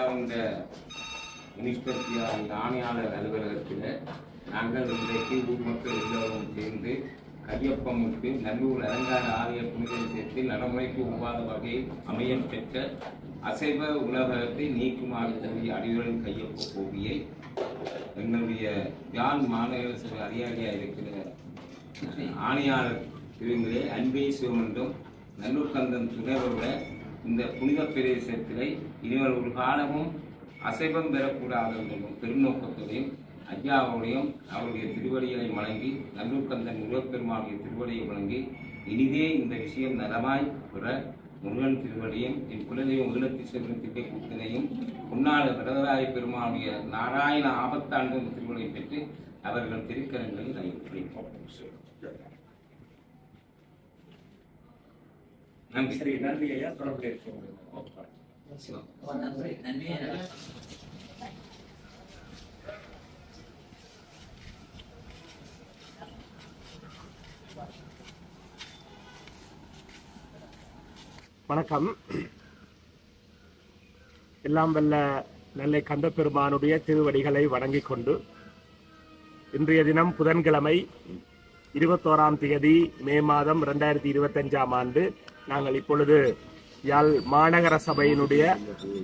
இந்த முனிஸ்பத்தியார் ஆணையாளர் அலுவலகத்தில் நாங்கள் இன்றைக்கு ஊர் மக்கள் எல்லோரும் சேர்ந்து கையொப்பமிட்டு நல்லூர் அலங்கார ஆலய புனித விஷயத்தில் நடைமுறைக்கு ஒவ்வாத வகையில் அமையம் பெற்ற அசைவ உலகத்தை நீக்குமாறு கூடிய அடிகளின் கையொப்ப கோவியை எங்களுடைய யாழ் மாநகர சபை அதிகாரியாக இருக்கிற ஆணையாளர் இவங்களே அன்பே சிவமன்றம் நல்லூர் கந்தன் துணைவர்களை இந்த புனித பிரதேசத்திலே இனிவர் ஒரு காலமும் அசைவம் பெறக்கூடாது என்னும் பெருநோக்கத்தோடையும் ஐயாவுடையும் அவருடைய திருவடிகளை வழங்கி நல்லூர்கந்தன் முருகப்பெருமானுடைய திருவடியை வழங்கி இனிதே இந்த விஷயம் நலமாய் பெற முருகன் திருவடியும் என் குலதெய்வம் ஈழத்தி செல்வன் திட்டை கூத்தனையும் முன்னாள் வரதராய பெருமானுடைய நாராயண ஆபத்தாண்டு திருவடியை பெற்று அவர்கள் திருக்கரங்களில் பிடிப்போம் நன்றி. சரி நன்றி ஐயா. தொடர்பு நன்றி. வணக்கம். எல்லாம் வல்ல நெல்லை கந்தப்பெருமானுடைய திருவடிகளை வணங்கிக் கொண்டு இன்றைய தினம் புதன்கிழமை இருபத்தோராம் தேதி மே மாதம் ரெண்டாயிரத்தி இருபத்தஞ்சாம் ஆண்டு நாங்கள் இப்பொழுது யாழ் மாநகர சபையினுடைய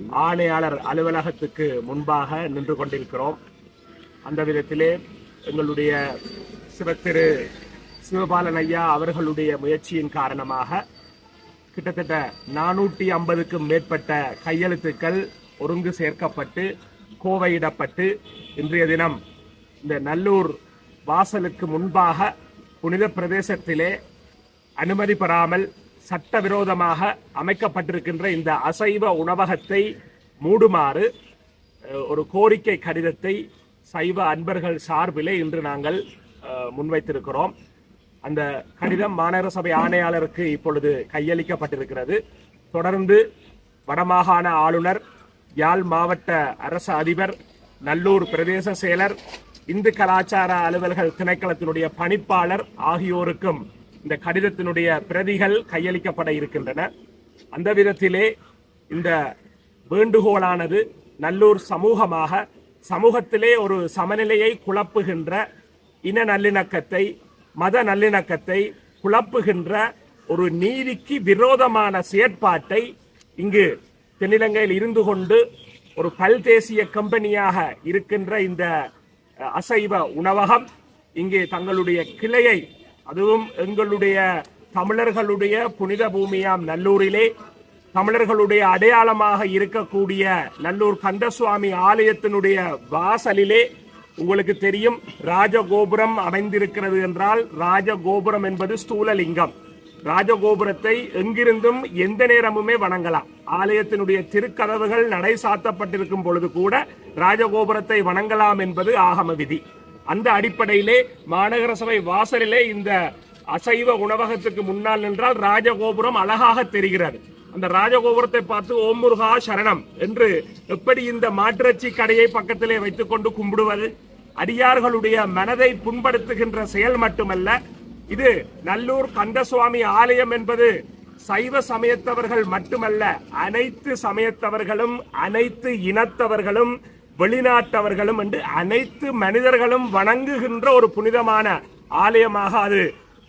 ஆணையாளர் அலுவலகத்துக்கு முன்பாக நின்று கொண்டிருக்கிறோம். அந்த விதத்திலே எங்களுடைய சிவத்திரு சிவபாலன் ஐயா அவர்களுடைய முயற்சியின் காரணமாக கிட்டத்தட்ட நானூற்றி ஐம்பதுக்கும் மேற்பட்ட கையெழுத்துக்கள் ஒருங்கு சேர்க்கப்பட்டு கோவையிடப்பட்டு இன்றைய தினம் இந்த நல்லூர் வாசலுக்கு முன்பாக புனித பிரதேசத்திலே அனுமதி பெறாமல் சட்டவிரோதமாக அமைக்கப்பட்டிருக்கின்ற இந்த அசைவ உணவகத்தை மூடுமாறு ஒரு கோரிக்கை கடிதத்தை சைவ அன்பர்கள் சார்பிலே இன்று நாங்கள் முன்வைத்திருக்கிறோம். அந்த கடிதம் மாநகர சபை ஆணையாளருக்கு இப்பொழுது கையளிக்கப்பட்டிருக்கிறது. தொடர்ந்து வடமாகாண ஆளுநர் யாழ் மாவட்ட அரசு அதிபர் நல்லூர் பிரதேச செயலர் இந்து கலாச்சார அலுவல்கள் திணைக்களத்தினுடைய பணிப்பாளர் ஆகியோருக்கும் இந்த கடிதத்தினுடைய பிரதிகள் கையளிக்கப்பட இருக்கின்றன. அந்த விதத்திலே இந்த வேண்டுகோளானது நல்லூர் சமூகமாக சமூகத்திலே ஒரு சமநிலையை குழப்புகின்ற இன நல்லிணக்கத்தை மத நல்லிணக்கத்தை குழப்புகின்ற ஒரு நீதிக்கு விரோதமான செயற்பாட்டை இங்கு தென்னிலங்கையில் இருந்து கொண்டு ஒரு பல்தேசிய கம்பெனியாக இருக்கின்ற இந்த அசைவ உணவகம் இங்கே தங்களுடைய கிளையை அதுவும் எங்களுடைய தமிழர்களுடைய புனித பூமியாம் நல்லூரிலே. தமிழர்களுடைய அடையாளமாக இருக்கக்கூடிய நல்லூர் கந்தசுவாமி ஆலயத்தினுடைய வாசலிலே உங்களுக்கு தெரியும் ராஜகோபுரம் அமைந்திருக்கிறது என்றால் ராஜகோபுரம் என்பது ஸ்தூலலிங்கம். ராஜகோபுரத்தை எங்கிருந்தும் எந்த நேரமுமே வணங்கலாம். ஆலயத்தினுடைய திருக்கதவுகள் நடை சாத்தப்பட்டிருக்கும் பொழுது கூட ராஜகோபுரத்தை வணங்கலாம் என்பது ஆகம விதி. அந்த அடிப்படையிலே மாநகர சபை வாசலிலே இந்த அசைவ உணவகத்துக்கு முன்னால் நின்றால் ராஜகோபுரம் அழகாக தெரிகிறது. அந்த ராஜகோபுரத்தை பார்த்து ஓம் முருகா சரணம் என்று எப்படி இந்த மாற்றச்சி கடையை பக்கத்திலே வைத்துக்கொண்டு கும்பிடுவது? அடியார்களுடைய மனதை புண்படுத்துகின்ற செயல் மட்டுமல்ல இது நல்லூர் கந்தசுவாமி ஆலயம் என்பது சைவ சமயத்தவர்கள் மட்டுமல்ல அனைத்து சமயத்தவர்களும் அனைத்து இனத்தவர்களும் வெளிநாட்டவர்களும் என்று அனைத்து மனிதர்களும் வணங்குகின்ற ஒரு புனிதமான ஆலயமாக அது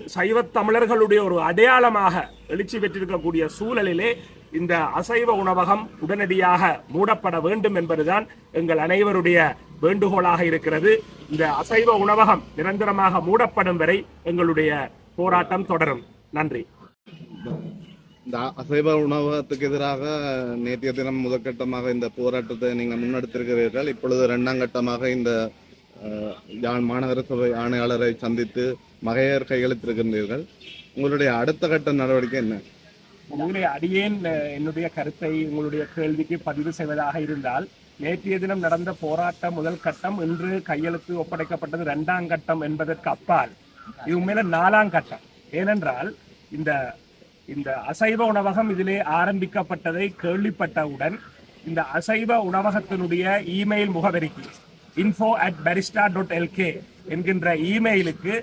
சைவ தமிழர்களுடைய ஒரு அடையாளமாக எழுச்சி பெற்றிருக்கக்கூடிய சூழலிலே இந்த அசைவ உணவகம் உடனடியாக மூடப்பட வேண்டும் என்பதுதான் எங்கள் அனைவருடைய வேண்டுகோளாக இருக்கிறது. இந்த அசைவ உணவகம் நிரந்தரமாக மூடப்படும் வரை எங்களுடைய போராட்டம் தொடரும். நன்றி. இந்த அசைவ உணவகத்துக்கு எதிராக நேற்றைய தினம் முதற்கட்டமாக இந்த போராட்டத்தை நீங்கள் முன்னெடுத்திருக்கிறீர்கள். இப்பொழுது இரண்டாம் கட்டமாக இந்த மாநகர சபை ஆணையாளரை சந்தித்து மகையர் கையெழுத்திருக்கின்றீர்கள் உங்களுடைய அடுத்த கட்ட நடவடிக்கை என்ன? உங்களுடைய அடியேன் என்னுடைய கருத்தை உங்களுடைய கேள்விக்கு பதிவு செய்வதாக இருந்தால் நேற்றைய தினம் நடந்த போராட்டம் முதல் கட்டம் இன்று கையெழுத்து ஒப்படைக்கப்பட்டது இரண்டாம் கட்டம் என்பதற்கு அப்பால் இது உண்மையில நாலாம் கட்டம். ஏனென்றால் இந்த இந்த அசைவ உணவகம் இதிலே ஆரம்பிக்கப்பட்டதை கேள்விப்பட்டவுடன் இந்த அசைவ உணவகத்தினுடைய இமெயில் முகவரிக்கு info at Barista dot LK என்கின்ற இமெயிலுக்கு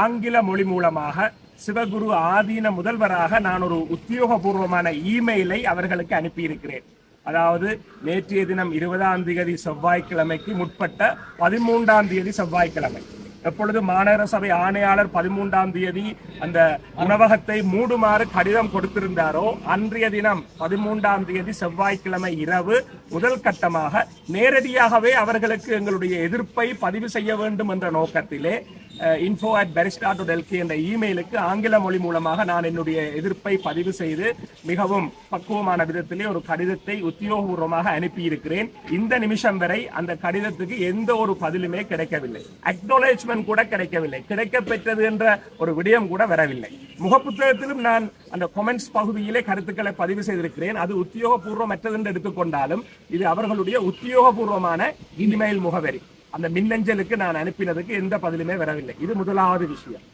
ஆங்கில மொழி மூலமாக சிவகுரு ஆதீன முதல்வராக நான் ஒரு உத்தியோகபூர்வமான இமெயிலை அவர்களுக்கு அனுப்பியிருக்கிறேன். அதாவது நேற்றைய தினம் இருபதாம் தேதி செவ்வாய்க்கிழமைக்கு முற்பட்ட பதிமூன்றாம் தேதி செவ்வாய்க்கிழமை. எப்பொழுது மாநகர சபை ஆணையாளர் பதிமூன்றாம் தேதி அந்த உணவகத்தை மூடுமாறு கடிதம் கொடுத்திருந்தாரோ அன்றைய தினம் பதிமூன்றாம் தேதி செவ்வாய்க்கிழமை இரவு முதல் கட்டமாக நேரடியாகவே அவர்களுக்கு எங்களுடைய எதிர்ப்பை பதிவு செய்ய வேண்டும் என்ற நோக்கத்திலே info at Barista dot Delhi என்ற இமெயிலுக்கு ஆங்கில மொழி மூலமாக நான் என்னுடைய எதிர்ப்பை பதிவு செய்து மிகவும் பக்குவமான விதத்திலே ஒரு கடிதத்தை உத்தியோகபூர்வமாக அனுப்பியிருக்கிறேன். இந்த நிமிஷம் வரை அந்த கடிதத்துக்கு எந்த ஒரு பதிலுமே கிடைக்கவில்லை. அக்னாலேஜ்மெண்ட் கூட கிடைக்கவில்லை. கிடைக்க பெற்றது என்ற ஒரு விடயம் கூட வரவில்லை. முகப்புத்தகத்திலும் நான் அந்த கொமெண்ட்ஸ் பகுதியிலே கருத்துக்களை பதிவு செய்திருக்கிறேன். அது உத்தியோகபூர்வமற்றது என்று எடுத்துக்கொண்டாலும் இது அவர்களுடைய உத்தியோகபூர்வமான இமெயில் முகவரி. அந்த மின்னஞ்சலுக்கு நான் அனுப்பினதுக்கு எந்த பதிலுமே வரவில்லை. இது முதலாவது விஷயம்.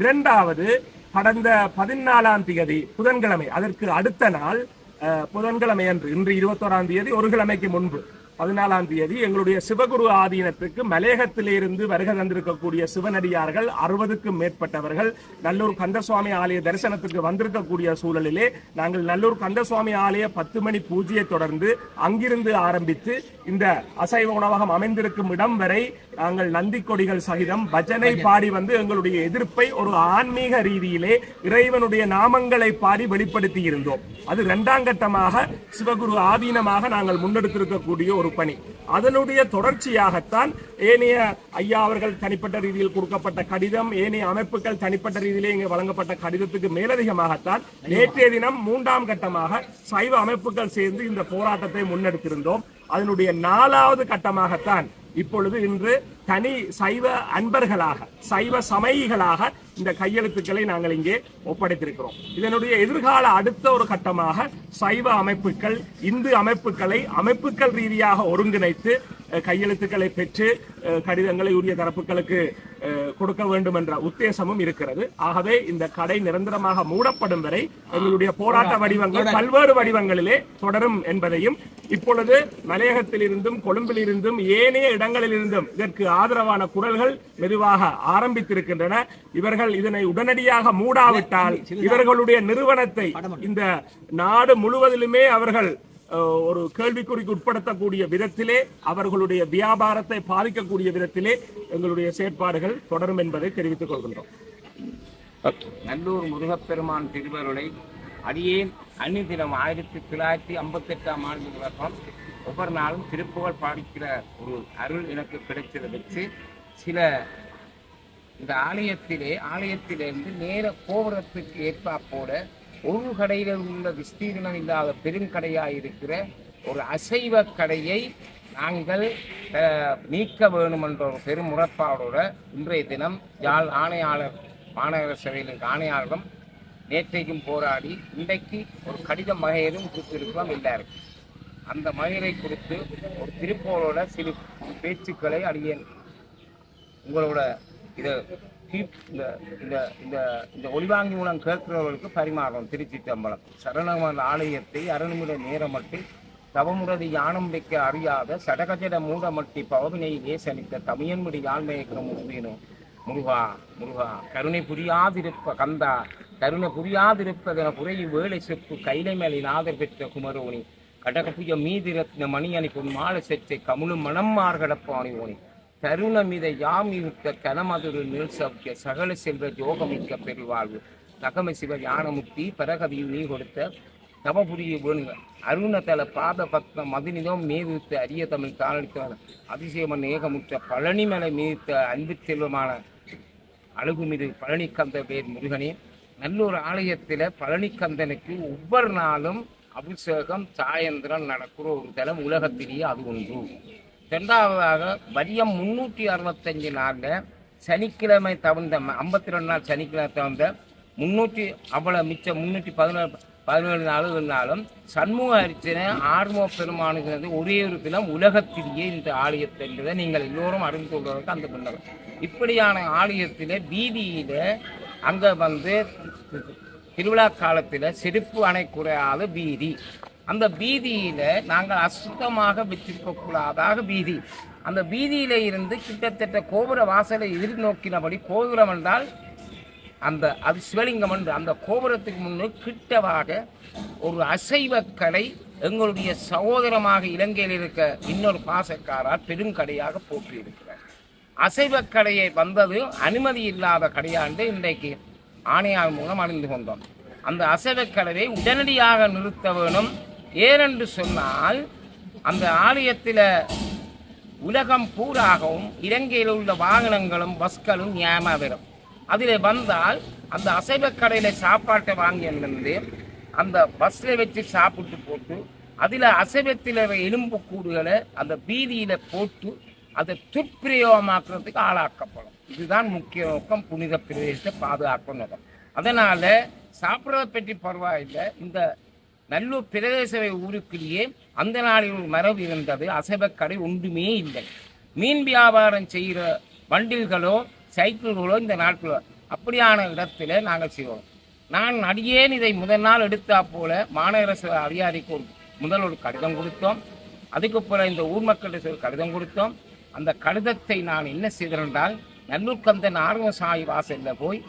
இரண்டாவது கடந்த பதினாலாம் தேதி புதன்கிழமை அதற்கு அடுத்த நாள் புதன்கிழமை அன்று இன்று இருபத்தோராம் தேதி ஒரு கிழமைக்கு முன்பு பதினாலாம் தேதி எங்களுடைய சிவகுரு ஆதீனத்துக்கு மலையகத்திலிருந்து வருகை தந்திருக்கக்கூடிய சிவனடியார்கள் அறுபதுக்கும் மேற்பட்டவர்கள். நல்லூர் கந்தசுவாமி ஆலய தரிசனத்துக்கு வந்திருக்கக்கூடிய சூழலிலே நாங்கள் நல்லூர் கந்தசுவாமி ஆலய பத்து மணி பூஜையை தொடர்ந்து அங்கிருந்து ஆரம்பித்து இந்த அசைவ உணவகம் அமைந்திருக்கும் இடம் வரை நாங்கள் நந்தி கொடிகள் சகிதம் பஜனை பாடி வந்து எங்களுடைய எதிர்ப்பை ஒரு ஆன்மீக ரீதியிலே இறைவனுடைய நாமங்களை பாடி வெளிப்படுத்தி இருந்தோம். அது இரண்டாம் கட்டமாக சிவகுரு ஆதீனமாக நாங்கள் முன்னெடுத்திருக்கக்கூடிய ஒரு பணி. அதனுடைய தொடர்ச்சியாகத்தான் ஏனைய ஐயா அவர்கள் தனிப்பட்ட ரீதியில் கொடுக்கப்பட்ட கடிதம் ஏனைய அமைப்புகள் தனிப்பட்ட ரீதியிலே இங்கே வழங்கப்பட்ட கடிதத்துக்கு மேலதிகமாகத்தான் நேற்றைய தினம் மூன்றாம் கட்டமாக சைவ அமைப்புகள் சேர்ந்து இந்த போராட்டத்தை முன்னெடுத்திருந்தோம். அதனுடைய நாலாவது கட்டமாகத்தான் இப்பொழுது இன்று தனி சைவ அன்பர்களாக சைவ சமயிகளாக இந்த கையெழுத்துக்களை நாங்கள் இங்கே ஒப்படைத்திருக்கிறோம். இதனுடைய எதிர்கால அடுத்த ஒரு கட்டமாக சைவ அமைப்புகள் இந்து அமைப்புகளை அமைப்புகள் ரீதியாக ஒருங்கிணைத்து கையெழுத்துக்களை பெற்று கடிதங்களை உரிய தரப்புகளுக்கு கொடுக்க வேண்டும் என்ற உத்தேசமும் இருக்கிறது. ஆகவே இந்த கடை நிரந்தரமாக மூடப்படும் வரை எங்களுடைய போராட்ட வடிவங்கள் பல்வேறு வடிவங்களிலே தொடரும் என்பதையும் இப்பொழுது மலையகத்தில் இருந்தும் கொழும்பில் இருந்தும் ஏனைய இடங்களில் இருந்தும் இதற்கு ஆதரவான குரல்கள் மெதுவாக ஆரம்பித்திருக்கின்றன. இவர்கள் இதனை உடனடியாக மூடாவிட்டால் இவர்களுடைய நிறுவனத்தை இந்த நாடு முழுவதிலுமே அவர்கள் ஒரு கேள்விக்குறிக்கு உட்படுத்தக்கூடிய விதத்திலே அவர்களுடைய வியாபாரத்தை பாதிக்கக்கூடிய விதத்திலே எங்களுடைய செயற்பாடுகள் தொடரும் என்பதை தெரிவித்துக் கொள்கின்றோம். நல்லூர் முருகப்பெருமான் திருவருளை அடியேன் அன்னிதினம் ஆயிரத்தி தொள்ளாயிரத்தி ஐம்பத்தி எட்டாம் ஆண்டு தொடக்கம் ஒவ்வொரு நாளும் திருப்புகழ் பாடிக்கிற ஒரு அருள் எனக்கு கிடைச்சதை வச்சு சில இந்த ஆலயத்திலே ஆலயத்திலிருந்து நேர கோபுரத்துக்கு ஏற்பாப்போட ஒரு கடையில் உள்ள விஸ்தீர்ணம் இல்லாத பெருங்கடையாக இருக்கிற ஒரு அசைவ கடையை நாங்கள் நீக்க வேணுமென்ற ஒரு பெரும் முறைப்பாடோட இன்றைய தினம் யாழ் ஆணையாளர் மாநகர சபையில் ஆணையாளரும் நேற்றைக்கும் போராடி இன்றைக்கு ஒரு கடிதம் மகையரும் கொடுத்திருக்கலாம் இல்லை அந்த மகையரை குறித்து ஒரு திருப்போரோட சிறு பேச்சுக்களை அடியேன் உங்களோட இதை இந்த இந்த இந்த இந்த ஒளிவாங்கி மூலம் கேட்கிறவர்களுக்கு பரிமாறும் திருச்சி தம்பலம் சரணமன் ஆலயத்தை அருள்முறை நேரமட்டில் தவமுறது யானம் வைக்க அறியாத சடகஜட மூடமட்டி பவவினை ஏசனித்த தமியன்முடி யாழ்மயக்கிற முருகினும் முருகா முருகா கருணை புரியாதிருப்ப கந்தா கருணை புரியாதிருப்பதன புரையு வேலை செப்பு கைலை மேலே நாதர் பெற்ற குமரோனி. கடகப்புய மீதிரத்ன மணியணி பொன் மாலை செச்சை கமுழும் மனம் மார்கடப்பாணி ஓனி. தருணமித யாம் கனமதுரு நில் சௌக்கிய சகல செல்வ ஜோகமிக்க பெருவாழ்வு. தகம சிவ ஞானமுக்தி பரகவியும் நீ கொடுத்த தவபுரிய வேணுங்க அருணதல பாத பத்ம மதினிதம் மீதித்த அரிய தமிழ் காலடித்த அதிசயமன் ஏகமுற்ற பழனிமலை மீதித்த அன்பு செல்வமான அழகுமிது பழனிக்கந்த பேர் முருகனே. நல்லூர் ஆலயத்தில் பழனிக்கந்தனுக்கு ஒவ்வொரு நாளும் அபிஷேகம் சாயந்திரம் நடக்கிற ஒரு தலம் உலகத்திலேயே அது ஒன்று. ரெண்டாவதாக வரியம் முன்னூற்றி அறுபத்தஞ்சு நாளில் சனிக்கிழமை தவிர்ந்த ஐம்பத்தி ரெண்டு நாள் சனிக்கிழமை தவிர்ந்த முன்னூற்றி அவ்வளோ மிச்சம் முன்னூற்றி பதினேழு பதினேழு நாளுகள்னாலும் சண்முக அரிச்சனை ஆர்மோ பெருமானுங்கிறது ஒரே ஒரு தினம் உலகத்திலேயே இந்த ஆலயத்தை என்பதை நீங்கள் எல்லோரும் அறிந்து கொள்வதற்கு அந்த பின்னரும் இப்படியான ஆலயத்தில் வீதியில் அங்கே வந்து திருவிழா காலத்தில் செருப்பு அணைக்குறையாத வீதி. அந்த வீதியில் நாங்கள் அசுத்தமாக வச்சிருக்கக்கூடாதாக வீதி. அந்த வீதியில இருந்து கிட்டத்தட்ட கோபுர வாசலை எதிர்நோக்கினபடி கோபுரம் என்றால் அந்த அது சிவலிங்கம் என்று அந்த கோபுரத்துக்கு முன்னே கிட்டவாக ஒரு அசைவ கடை எங்களுடைய சகோதரமாக இலங்கையில் இருக்க இன்னொரு பாசக்காரார் பெருங்கடையாக போற்றியிருக்கிறார். அசைவ கடையை வந்தது அனுமதி இல்லாத கடையாண்டு இன்றைக்கு ஆணையார் மூலம் அறிந்து கொண்டோம். அந்த அசைவ கடையை உடனடியாக நிறுத்த வேணும். ஏனென்று சொன்னால் அந்த ஆலயத்தில் உலகம் பூராகவும் இலங்கையில் உள்ள வாகனங்களும் பஸ்களும் ஏமாவிடும் வரும். அதில் வந்தால் அந்த அசைவ கடையில் சாப்பாட்டை வாங்கி வந்து அந்த பஸ்ஸில் வச்சு சாப்பிட்டு போட்டு அதில் அசைவத்தில் எலும்பு கூடுகளை அந்த பீதியில் போட்டு அதை துப்பிரயோகமாக்குறதுக்கு ஆளாக்கப்படும். இதுதான் முக்கிய நோக்கம். புனித பிரதேசத்தை பாதுகாக்கணும் அதனால் சாப்பிட்றத பற்றி பரவாயில்லை. இந்த நல்லூர் பிரதேச ஊருக்குள்ளேயே அந்த நாளில் ஒரு மரபு இருந்தது. அசைவக்கடை ஒன்றுமே இல்லை. மீன் வியாபாரம் செய்கிற வண்டில்களோ சைக்கிள்களோ இந்த நாட்களோ அப்படியான இடத்துல நாங்கள் செய்வோம். நான் அடியேன் இதை முதல் நாள் எடுத்தா போல மாநகர அதிகாரிக்கு ஒரு முதல் ஒரு கடிதம் கொடுத்தோம். அதுக்கு பிறகு இந்த ஊர் மக்கள்கிட்ட கடிதம் கொடுத்தோம். அந்த கடிதத்தை நான் என்ன செய்தேன் என்றால் நல்லூர் கந்தன் வாசலில் போய்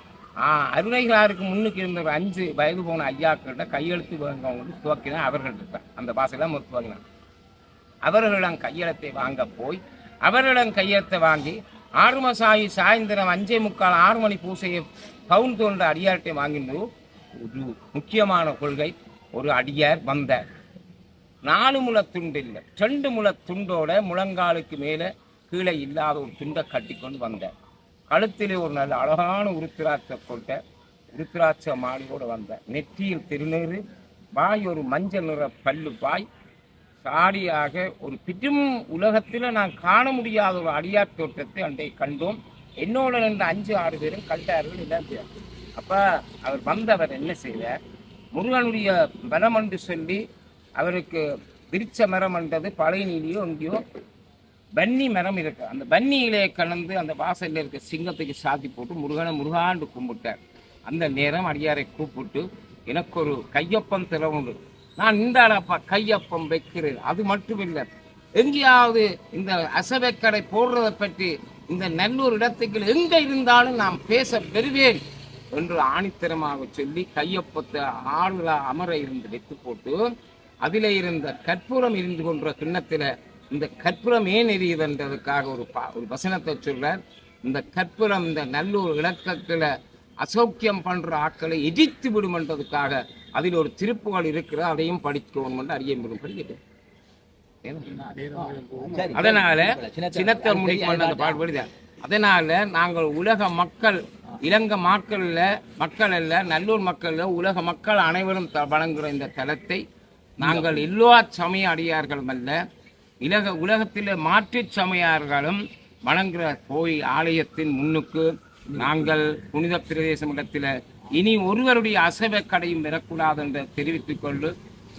அருணைகளாருக்கு முன்னுக்கு இருந்த ஒரு அஞ்சு வயது போன ஐயாக்கள்கிட்ட கையெழுத்து வாங்க துவக்கினேன். அவர்கள் இருப்பேன் அந்த பாசையில் துவக்கினேன் அவர்களிடம் கையெழுத்தை வாங்க போய் அவர்களிடம் கையெழுத்தை வாங்கி ஆறுமசாயி சாயந்தரம் அஞ்சே முக்கால் ஆறு மணி பூசையை பவுன் தோன்ற அடியார்கிட்ட வாங்கிட்டு ஒரு முக்கியமான கொள்கை ஒரு அடியார் வந்தார். நாலு முள துண்டு இல்லை ரெண்டு முள துண்டோட முழங்காலுக்கு மேலே கீழே இல்லாத ஒரு துண்டை கட்டிக்கொண்டு வந்தேன். கழுத்திலே ஒரு நல்ல அழகான உருத்திராட்ச கொண்ட உருத்திராட்ச மாலையோடு வந்தேன். நெற்றியில் திருநீறு வாய் ஒரு மஞ்சள் நிற பல்லு பாய் சாடியாக ஒரு பிற்றும் உலகத்தில் நான் காண முடியாத ஒரு அடியார் தோட்டத்தை அன்றை கண்டோம். என்னோட நின்று அஞ்சு ஆறு பேரும் கண்டார்கள் எல்லாம் அப்போ அவர் வந்தவர் என்ன செய்தார்? முருகனுடைய மரம் என்று சொல்லி அவருக்கு விரிச்ச மரம் என்றது பழையனிலேயோ எங்கேயோ பன்னி மரம் இருக்கு. அந்த பன்னியிலே கலந்து அந்த வாசலில் இருக்க சிங்கத்துக்கு சாத்தி போட்டு முருகனை முருகாண்டு கும்பிட்டார். அந்த நேரம் அடியாரை கூப்பிட்டு எனக்கு ஒரு கையொப்பம் திறவுண்டு நான் இந்த அளப்பா கையொப்பம் வைக்கிறேன். அது மட்டும் இல்லை எங்கேயாவது இந்த அசவைக்கடை போடுறதை பற்றி இந்த நல்லூர் இடத்துக்கு எங்கே இருந்தாலும் நான் பேச பெறுவேன் என்று ஆணித்தரமாக சொல்லி கையொப்பத்தை ஆளுல அமர இருந்து வைத்து போட்டு அதிலே இருந்த கற்பூரம் இருந்து கொன்ற கிண்ணத்தில் இந்த கற்பூரம் ஏன் எரியுதுன்றதுக்காக ஒரு பா ஒரு வசனத்தை சொல்றார். இந்த கற்பூரம் இந்த நல்லூர் இலக்கத்துல அசௌக்கியம் பண்ற ஆட்களை எரித்து விடுமன்றதுக்காக அதில் ஒரு திருப்புகள் இருக்கிற அதையும் படிக்கணும் என்று அறிய படிக்கிட்டேன் அதனால சின்னத்தை முடிவு பண்ண அந்த பாடுபடிதான் அதனால நாங்கள் உலக மக்கள் இலங்கை மக்கள்ல மக்கள் அல்ல நல்லூர் மக்கள்ல உலக மக்கள் அனைவரும் வணங்குகிற இந்த தலத்தை நாங்கள் எல்லா சமய அடியார்களும் அல்ல இலக உலகத்தில் மாற்றுச் சமையார்களும் வணங்குகிற கோயில் ஆலயத்தின் முன்னுக்கு நாங்கள் புனித பிரதேசம் இடத்துல இனி ஒருவருடைய அசைவ கடையும் பெறக்கூடாது என்று தெரிவித்துக் கொண்டு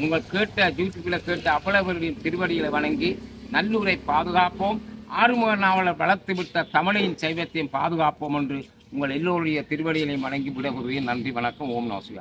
உங்கள் கேட்ட யூடியூப்ல கேட்ட அவ்வளவருடைய திருவடிகளை வணங்கி நல்லூரை பாதுகாப்போம். ஆறுமுக நாவலர் வளர்த்து விட்ட தமிழையின் சைவத்தையும் பாதுகாப்போம் என்று உங்கள் எல்லோருடைய திருவடிகளையும் வணங்கி விடக்கூடிய நன்றி வணக்கம். ஓம் நோசியா